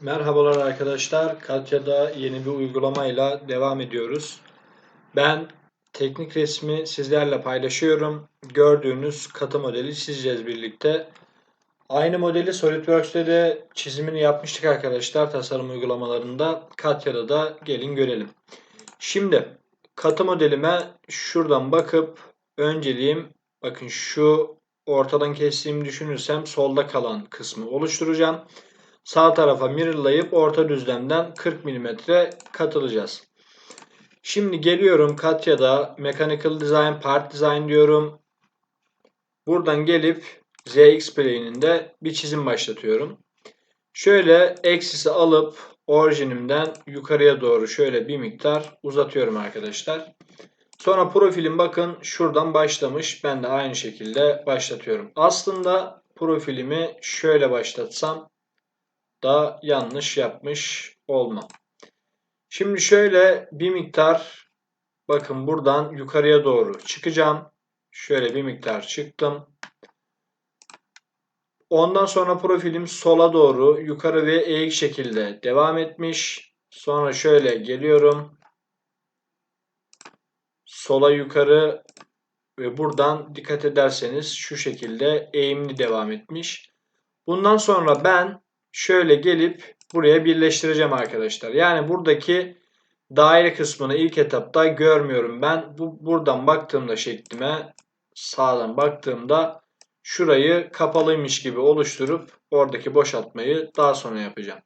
Merhabalar arkadaşlar. Katya'da yeni bir uygulamayla devam ediyoruz. Ben teknik resmi sizlerle paylaşıyorum. Gördüğünüz katı modeli çizeceğiz birlikte. Aynı modeli SolidWorks'te de çizimini yapmıştık arkadaşlar tasarım uygulamalarında. Katya'da da gelin görelim. Şimdi katı modelime şuradan bakıp önceliğim bakın şu ortadan kestiğimi düşünürsem solda kalan kısmı oluşturacağım. Sağ tarafa mirrorlayıp orta düzlemden 40 mm katılacağız. Şimdi geliyorum Katya'da Mechanical Design Part Design diyorum. Buradan gelip ZX plane'inde bir çizim başlatıyorum. Şöyle eksisi alıp orijinimden yukarıya doğru şöyle bir miktar uzatıyorum arkadaşlar. Sonra profilim bakın şuradan başlamış. Ben de aynı şekilde başlatıyorum. Aslında profilimi şöyle başlatsam da yanlış yapmış olmam. Şimdi şöyle bir miktar bakın buradan yukarıya doğru çıkacağım. Şöyle bir miktar çıktım. Ondan sonra profilim sola doğru yukarı ve eğik şekilde devam etmiş. Sonra şöyle geliyorum. Sola yukarı ve buradan dikkat ederseniz şu şekilde eğimli devam etmiş. Bundan sonra ben şöyle gelip buraya birleştireceğim arkadaşlar. Yani buradaki daire kısmını ilk etapta görmüyorum ben. Bu buradan baktığımda şeklime sağdan baktığımda şurayı kapalıymış gibi oluşturup oradaki boşaltmayı daha sonra yapacağım.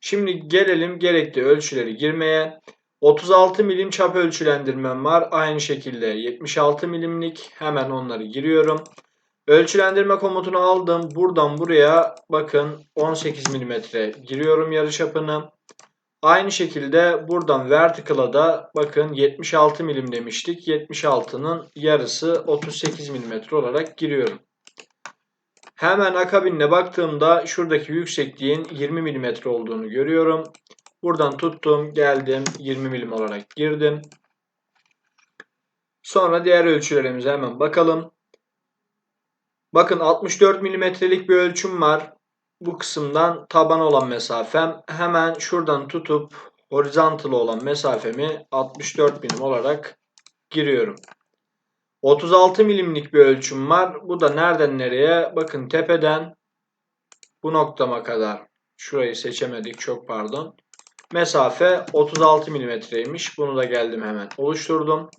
Şimdi gelelim gerekli ölçüleri girmeye. 36 milim çap ölçülendirmem var. Aynı şekilde 76 milimlik hemen onları giriyorum. Ölçülendirme komutunu aldım. Buradan buraya bakın 18 mm giriyorum yarıçapını. Aynı şekilde buradan vertical'a da bakın 76 mm demiştik. 76'nın yarısı 38 mm olarak giriyorum. Hemen akabinde baktığımda şuradaki yüksekliğin 20 mm olduğunu görüyorum. Buradan tuttum, geldim, 20 mm olarak girdim. Sonra diğer ölçülerimize hemen bakalım. Bakın 64 milimetrelik bir ölçüm var. Bu kısımdan taban olan mesafem. Hemen şuradan tutup horizontal olan mesafemi 64 milim olarak giriyorum. 36 milimlik bir ölçüm var. Bu da nereden nereye? Bakın tepeden bu noktama kadar. Şurayı seçemedik çok pardon. Mesafe 36 milimetreymiş. Bunu da geldim hemen oluşturdum.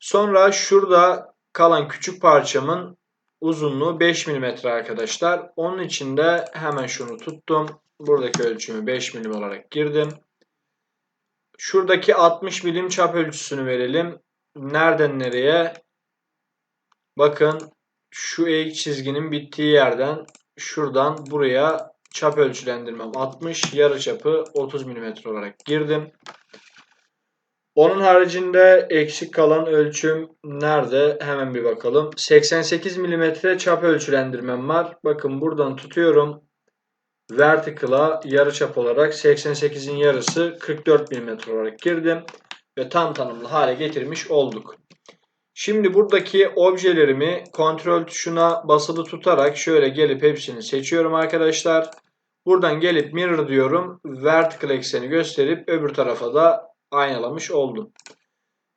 Sonra şurada kalan küçük parçamın uzunluğu 5 mm arkadaşlar. Onun için de hemen şunu tuttum. Buradaki ölçümü 5 mm olarak girdim. Şuradaki 60 milim çap ölçüsünü verelim. Nereden nereye? Bakın şu eğik çizginin bittiği yerden şuradan buraya çap ölçülendirmem 60, yarı çapı 30 mm olarak girdim. Onun haricinde eksik kalan ölçüm nerede? Hemen bir bakalım. 88 mm çap ölçülendirmem var. Bakın buradan tutuyorum. Vertical'a yarıçap olarak 88'in yarısı 44 mm olarak girdim. Ve tam tanımlı hale getirmiş olduk. Şimdi buradaki objelerimi kontrol tuşuna basılı tutarak şöyle gelip hepsini seçiyorum arkadaşlar. Buradan gelip mirror diyorum. Vertical ekseni gösterip öbür tarafa da aynalamış oldum.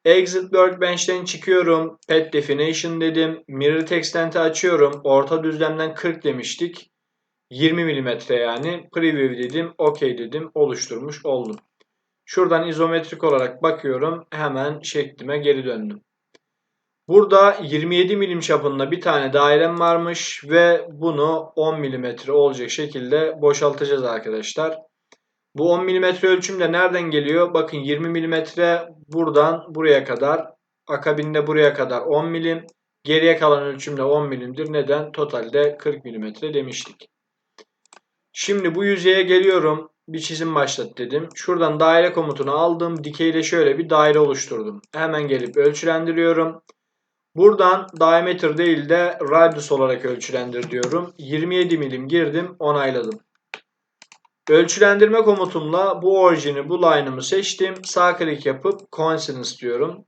Exit Workbench'ten çıkıyorum. Pet Definition dedim. Mirror Extent'i açıyorum. Orta düzlemden 40 demiştik. 20 mm yani. Preview dedim. OK dedim. Oluşturmuş oldum. Şuradan izometrik olarak bakıyorum. Hemen şeklime geri döndüm. Burada 27 milim çapında bir tane dairem varmış ve bunu 10 milimetre olacak şekilde boşaltacağız arkadaşlar. Bu 10 mm ölçüm de nereden geliyor? Bakın 20 mm buradan buraya kadar. Akabinde buraya kadar 10 milim. Geriye kalan ölçüm de 10 milimdir. Neden? Totalde 40 mm demiştik. Şimdi bu yüzeye geliyorum. Bir çizim başlat dedim. Şuradan daire komutunu aldım. Dikeyle şöyle bir daire oluşturdum. Hemen gelip ölçülendiriyorum. Buradan diameter değil de radius olarak ölçülendir diyorum. 27 milim girdim. Onayladım. Ölçülendirme komutumla bu orijini, bu line'ımı seçtim. Sağ klik yapıp coincidence diyorum.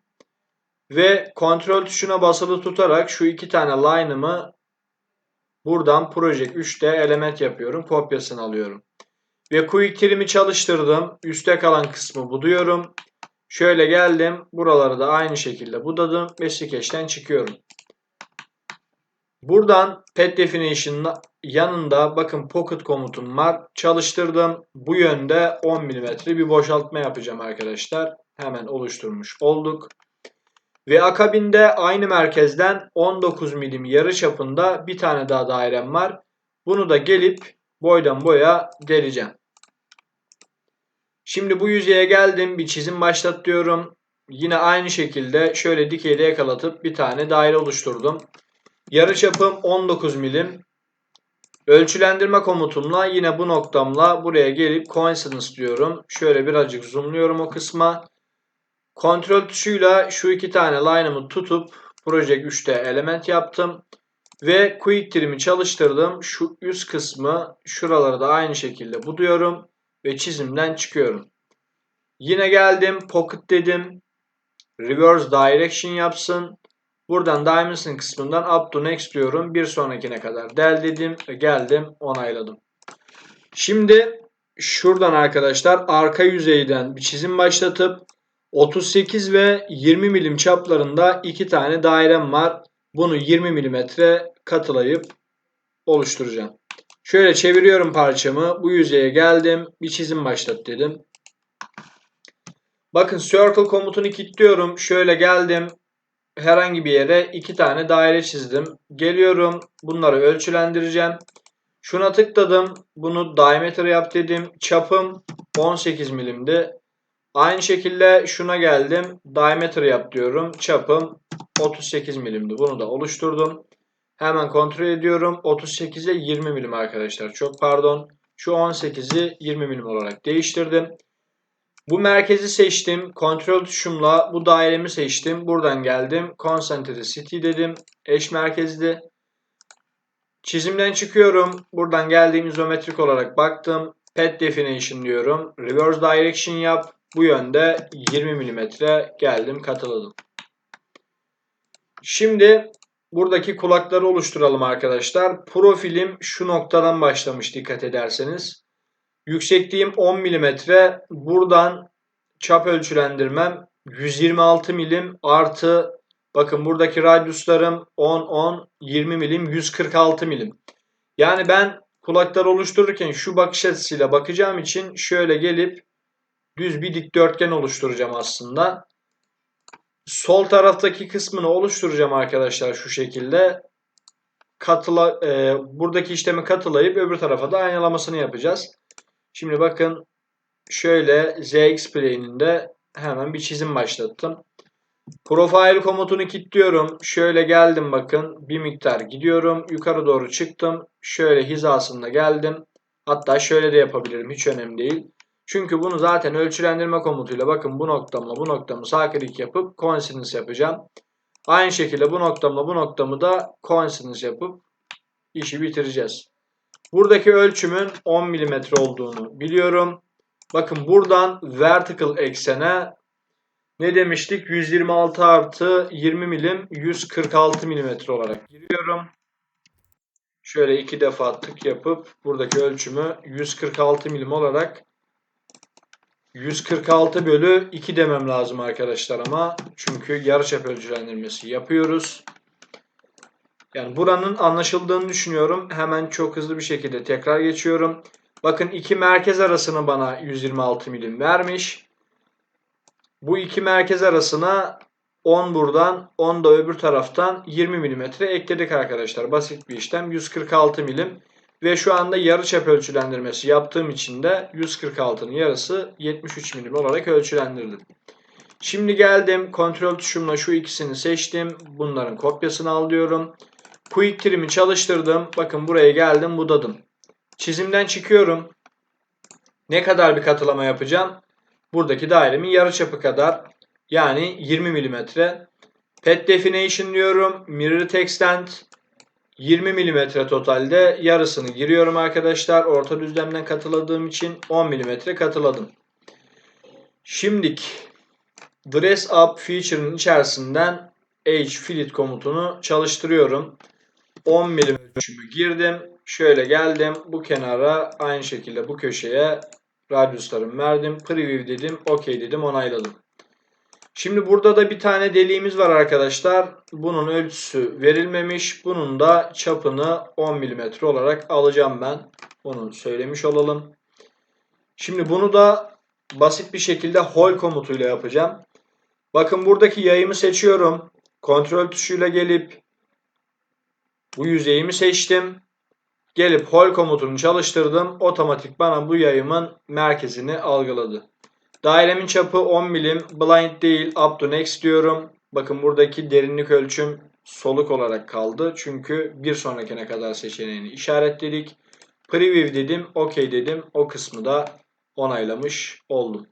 Ve kontrol tuşuna basılı tutarak şu iki tane line'ımı Buradan Project 3'te element yapıyorum. Kopyasını alıyorum. Ve Quick Trim'i çalıştırdım. Üste kalan kısmı buduyorum. Şöyle geldim. Buraları da aynı şekilde budadım ve Sketch'ten çıkıyorum. Buradan Pet Definition'ın yanında bakın Pocket komutum var. Çalıştırdım. Bu yönde 10 mm bir boşaltma yapacağım arkadaşlar. Hemen oluşturmuş olduk. Ve akabinde aynı merkezden 19 milim yarı çapında bir tane daha dairem var. Bunu da gelip boydan boya deleceğim. Şimdi bu yüzeye geldim. Bir çizim başlat diyorum. Yine aynı şekilde şöyle dikeyde yakalatıp bir tane daire oluşturdum. Yarı çapım 19 milim. Ölçülendirme komutumla yine bu noktamla buraya gelip coincidence diyorum. Şöyle birazcık zoomluyorum o kısma. Kontrol tuşuyla şu iki tane line'ımı tutup Project 3'te element yaptım. Ve Quick Trim'i çalıştırdım. Şu üst kısmı şuraları da aynı şekilde buduyorum. Ve çizimden çıkıyorum. Yine geldim Pocket dedim. Reverse Direction yapsın. Buradan Dimension kısmından Up to Next diyorum. Bir sonrakine kadar del dedim geldim onayladım. Şimdi şuradan arkadaşlar arka yüzeyden bir çizim başlatıp 38 ve 20 milim çaplarında iki tane dairem var. Bunu 20 milimetre katılayıp oluşturacağım. Şöyle çeviriyorum parçamı. Bu yüzeye geldim. Bir çizim başlat dedim. Bakın circle komutunu kilitliyorum. Şöyle geldim. Herhangi bir yere iki tane daire çizdim. Geliyorum. Bunları ölçülendireceğim. Şuna tıkladım. Bunu diameter yap dedim. Çapım 18 milimdi. Aynı şekilde şuna geldim. Diameter yap diyorum. Çapım 38 milimdi. Bunu da oluşturdum. Hemen kontrol ediyorum. 38'e 20 milim arkadaşlar. Çok pardon. Şu 18'i 20 milim olarak değiştirdim. Bu merkezi seçtim. Kontrol tuşumla bu dairemi seçtim. Buradan geldim. Concentrate City dedim. Eş merkezli. Çizimden çıkıyorum. Buradan geldiğim izometrik olarak baktım. Pet Definition diyorum. Reverse Direction yap. Bu yönde 20 mm geldim katıladım. Şimdi buradaki kulakları oluşturalım arkadaşlar. Profilim şu noktadan başlamış dikkat ederseniz. Yüksekliğim 10 mm. Buradan çap ölçülendirmem 126 milim artı bakın buradaki radyuslarım 10 10 20 milim 146 milim. Yani ben kulakları oluştururken şu bakış açısıyla bakacağım için şöyle gelip düz bir dikdörtgen oluşturacağım aslında. Sol taraftaki kısmını oluşturacağım arkadaşlar şu şekilde. Katıla, e, buradaki işlemi katılayıp öbür tarafa da aynalamasını yapacağız. Şimdi bakın şöyle ZX plane'inde hemen bir çizim başlattım. Profile komutunu kilitliyorum. Şöyle geldim bakın. Bir miktar gidiyorum. Yukarı doğru çıktım. Şöyle hizasında geldim. Hatta şöyle de yapabilirim. Hiç önemli değil. Çünkü bunu zaten ölçülendirme komutuyla bakın bu noktamla bu noktamı sağ klik yapıp coincidence yapacağım. Aynı şekilde bu noktamla bu noktamı da coincidence yapıp işi bitireceğiz. Buradaki ölçümün 10 mm olduğunu biliyorum. Bakın buradan vertical eksene ne demiştik? 126 artı 20 milim 146 milimetre olarak giriyorum. Şöyle iki defa tık yapıp buradaki ölçümü 146 milim olarak 146 bölü 2 demem lazım arkadaşlar ama çünkü yarıçap ölçülendirmesi yapıyoruz. Yani buranın anlaşıldığını düşünüyorum. Hemen çok hızlı bir şekilde tekrar geçiyorum. Bakın iki merkez arasını bana 126 milim vermiş. Bu iki merkez arasına 10 buradan 10 da öbür taraftan 20 milimetre ekledik arkadaşlar. Basit bir işlem. 146 milim. Ve şu anda yarı çap ölçülendirmesi yaptığım için de 146'nın yarısı 73 milim olarak ölçülendirdim. Şimdi geldim kontrol tuşumla şu ikisini seçtim. Bunların kopyasını alıyorum. Quick Trim'i çalıştırdım. Bakın buraya geldim budadım. Çizimden çıkıyorum. Ne kadar bir katılama yapacağım? Buradaki dairemin yarı çapı kadar. Yani 20 milimetre. Pet Definition diyorum. Mirror Extent 20 mm totalde yarısını giriyorum arkadaşlar. Orta düzlemden katıladığım için 10 mm katıladım. Şimdik Dress Up feature'ın içerisinden H Fillet komutunu çalıştırıyorum. 10 milim ölçümü girdim. Şöyle geldim. Bu kenara aynı şekilde bu köşeye radyuslarımı verdim. Preview dedim. OK dedim. Onayladım. Şimdi burada da bir tane deliğimiz var arkadaşlar. Bunun ölçüsü verilmemiş. Bunun da çapını 10 mm olarak alacağım ben. Bunu söylemiş olalım. Şimdi bunu da basit bir şekilde hol komutuyla yapacağım. Bakın buradaki yayımı seçiyorum. Kontrol tuşuyla gelip bu yüzeyimi seçtim. Gelip hol komutunu çalıştırdım. Otomatik bana bu yayımın merkezini algıladı. Dairemin çapı 10 milim. Blind değil. Up to next diyorum. Bakın buradaki derinlik ölçüm soluk olarak kaldı. Çünkü bir sonrakine kadar seçeneğini işaretledik. Preview dedim. OK dedim. O kısmı da onaylamış oldum.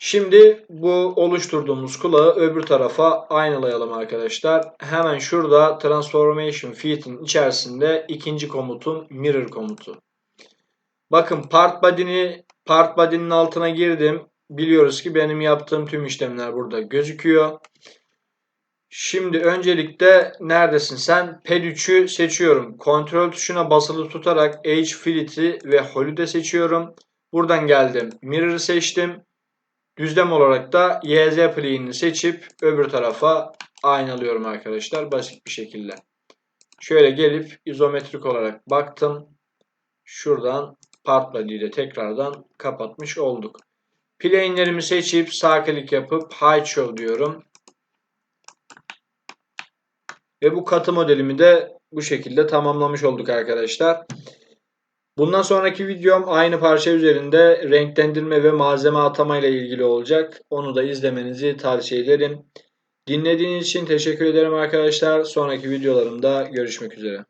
Şimdi bu oluşturduğumuz kulağı öbür tarafa aynalayalım arkadaşlar. Hemen şurada Transformation Feed'in içerisinde ikinci komutum Mirror komutu. Bakın part body'ni part body'nin altına girdim. Biliyoruz ki benim yaptığım tüm işlemler burada gözüküyor. Şimdi öncelikle neredesin sen? Pad 3'ü seçiyorum. Kontrol tuşuna basılı tutarak H Fillet'i ve Holly'de seçiyorum. Buradan geldim. Mirror'ı seçtim. Düzlem olarak da YZ play'ini seçip öbür tarafa aynalıyorum arkadaşlar. Basit bir şekilde. Şöyle gelip izometrik olarak baktım. Şuradan part body'yi de tekrardan kapatmış olduk. Plane'lerimi seçip sağ klik yapıp hide show diyorum. Ve bu katı modelimi de bu şekilde tamamlamış olduk arkadaşlar. Bundan sonraki videom aynı parça üzerinde renklendirme ve malzeme atama ile ilgili olacak. Onu da izlemenizi tavsiye ederim. Dinlediğiniz için teşekkür ederim arkadaşlar. Sonraki videolarımda görüşmek üzere.